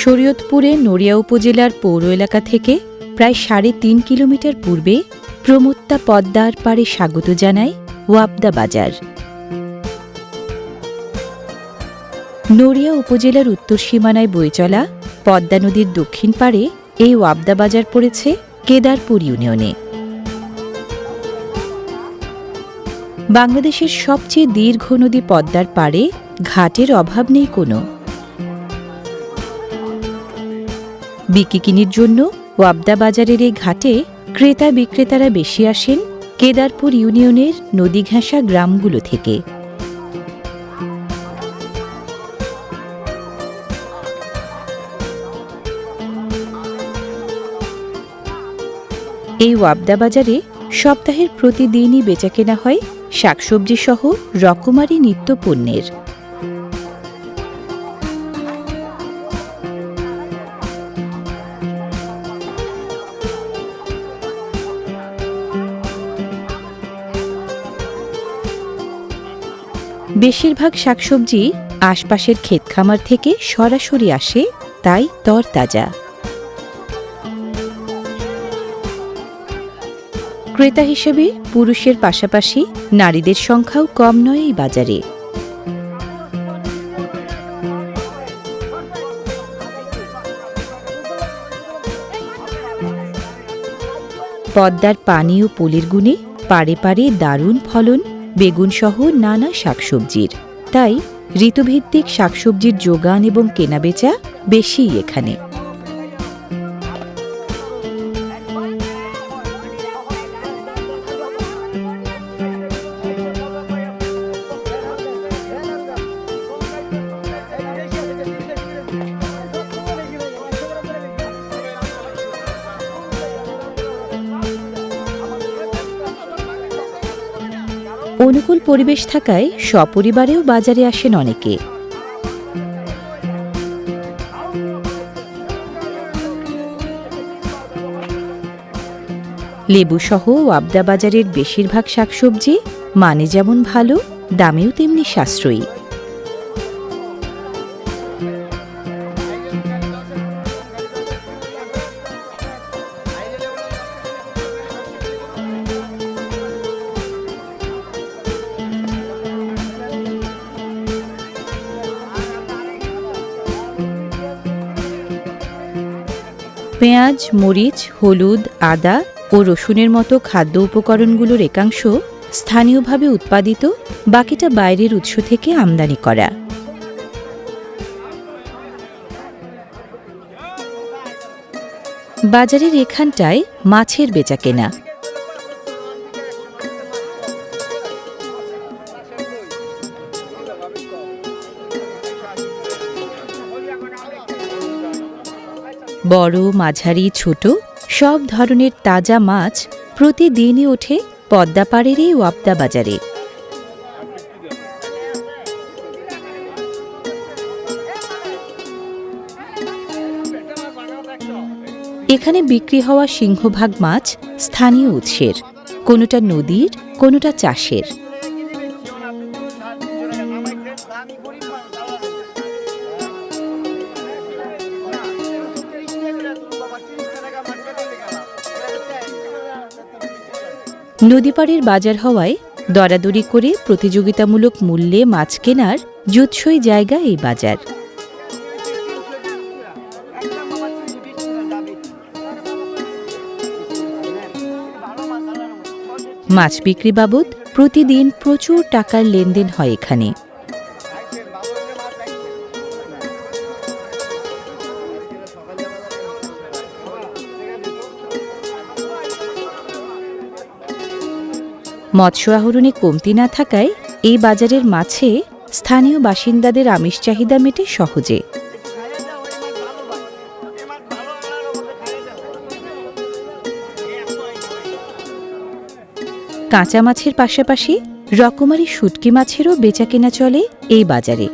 শরীয়তপুরে নড়িয়া উপজেলার পৌর এলাকা থেকে প্রায় সাড়ে তিন কিলোমিটার পূর্বে প্রমত্তা পদ্মার পাড়ে স্বাগত জানায় ওয়াবদা বাজার। নড়িয়া উপজেলার উত্তর সীমানায় বয়ে চলা পদ্মা নদীর দক্ষিণ পাড়ে এই ওয়াবদা বাজার পড়েছে কেদারপুর ইউনিয়নে। বাংলাদেশের সবচেয়ে দীর্ঘ নদী পদ্মার পাড়ে ঘাটের অভাব নেই কোনো। বিকিকিনির জন্য ওয়াবদা বাজারের এই ঘাটে ক্রেতা বিক্রেতারা বেশি আসেন কেদারপুর ইউনিয়নের নদী ঘেঁষা গ্রামগুলো থেকে। এই ওয়াবদা বাজারে সপ্তাহের প্রতিদিনই বেচাকেনা হয় শাকসবজি সহ রকমারি নিত্য পণ্যের বেশিরভাগ শাকসবজি আশপাশের ক্ষেত খামার থেকে সরাসরি আসে, তাই তরতাজা। ক্রেতা হিসেবে পুরুষের পাশাপাশি নারীদের সংখ্যাও কম নয় এই বাজারে। পদ্মার পানি ও পলির গুণে পারে পারে দারুণ ফলন বেগুন সহ নানা শাকসবজির। তাই ঋতুভিত্তিক শাকসবজির যোগান এবং কেনাবেচা বেশিই এখানে। অনুকূল পরিবেশ থাকায় সপরিবারেও বাজারে আসেন অনেকে। লেবুসহ আবদা বাজারের বেশিরভাগ শাকসবজি মানে যেমন ভালো, দামেও তেমনি সাশ্রয়ী। পেঁয়াজ, মরিচ, হলুদ, আদা ও রসুনের মতো খাদ্য উপকরণগুলোর একাংশ স্থানীয়ভাবে উৎপাদিত, বাকিটা বাইরের উৎস থেকে আমদানি করা। বাজারের এখানটায় মাছের বেচাকেনা বড়, মাঝারি, ছোট, সব ধরনের তাজা মাছ প্রতিদিনই ওঠে পদ্মাপাড়ের এই ওয়াবদা বাজারে। এখানে বিক্রি হওয়া সিংহভাগ মাছ স্থানীয় উৎসের, কোনোটা নদীর, কোনোটা চাষের। নদীপাড়ের বাজার হওয়ায় দরাদরি করে প্রতিযোগিতামূলক মূল্যে মাছ কেনার জুৎসই জায়গা এই বাজার। মাছ বিক্রি বাবদ প্রতিদিন প্রচুর টাকার লেনদেন হয় এখানে। মৎস্য আহরণে কমতি না থাকায় এই বাজারের মাছে স্থানীয় বাসিন্দাদের আমিষ চাহিদা মেটে সহজে। কাঁচা মাছের পাশাপাশি রকমারি শুটকি মাছেরও বেচাকেনা চলে এই বাজারে।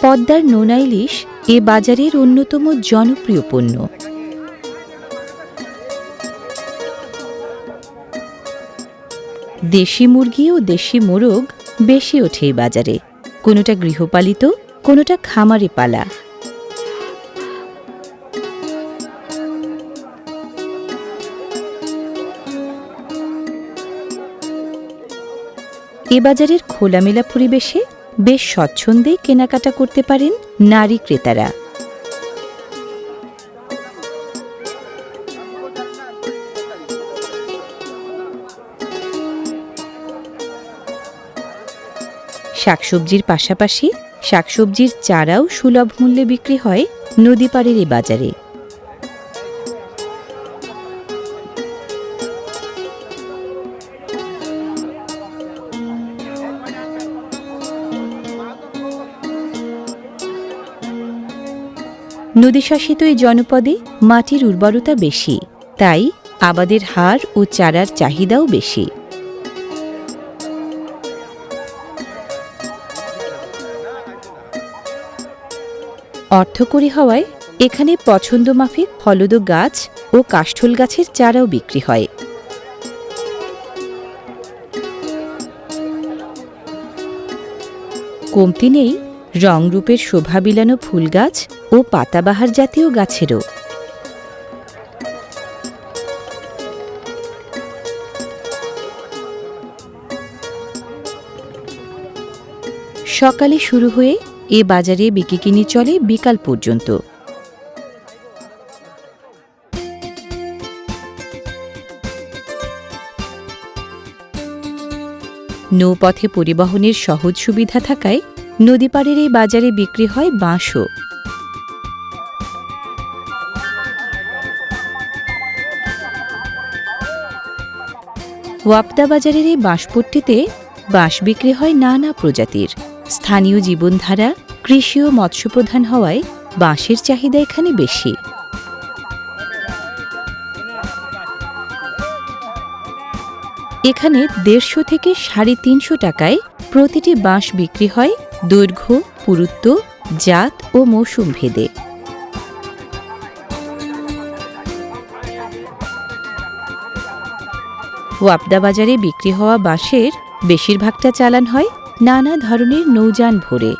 পদ্মার নোনা ইলিশ এ বাজারের অন্যতম জনপ্রিয় পণ্য। দেশি মুরগি ও দেশি মোরগ বেশি ওঠে এই বাজারে। কোনোটা গৃহপালিত, কোনোটা খামারে পালা। এ বাজারের খোলামেলা পরিবেশে বেশ স্বচ্ছন্দেই কেনাকাটা করতে পারেন নারী ক্রেতারা। শাকসবজির পাশাপাশি শাকসবজির চারাও সুলভ মূল্যে বিক্রি হয় নদীপাড়ের এই বাজারে। নদীশাসিত এই জনপদে মাটির উর্বরতা বেশি, তাই আবাদের হার ও চারার চাহিদাও বেশি। অর্থকরী হওয়ায় এখানে পছন্দ মাফিক ফলদ গাছ ও কাষ্ঠল গাছের চারাও বিক্রি হয়। কমতি নেই রংরূপের শোভা বিলানো ফুল গাছ ও পাতাবাহার জাতীয় গাছেরও। সকালে শুরু হয়ে এ বাজারে বিকিকিনি চলে বিকাল পর্যন্ত। নৌপথে পরিবহনের সহজ সুবিধা থাকায় নদীপাড়ের এই বাজারে বিক্রি হয় বাঁশও। ওয়াপদা বাজারের এই বাঁশপট্টিতে বাঁশ বিক্রি হয় নানা প্রজাতির। স্থানীয় জীবনধারা, কৃষি ও মৎস্যপ্রধান হওয়ায় বাঁশের চাহিদা এখানে বেশি। এখানে দেড়শো থেকে সাড়ে তিনশো টাকায় প্রতিটি বাঁশ বিক্রি হয় দৈর্ঘ্য, পুরুত্ব, জাত ও মৌসুম ভেদে। ওয়াপদা বাজারে বিক্রি হওয়া বাঁশের বেশিরভাগটা চালান হয় নানা ধরনের নৌযান ভরে।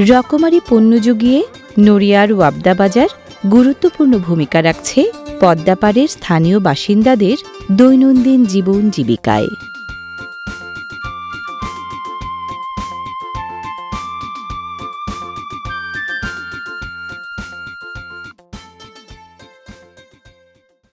রকমারি পণ্য জুগিয়ে নড়িয়ার ওয়াবদা বাজার গুরুত্বপূর্ণ ভূমিকা রাখছে পদ্মাপাড়ের স্থানীয় বাসিন্দাদের দৈনন্দিন জীবন জীবিকায়।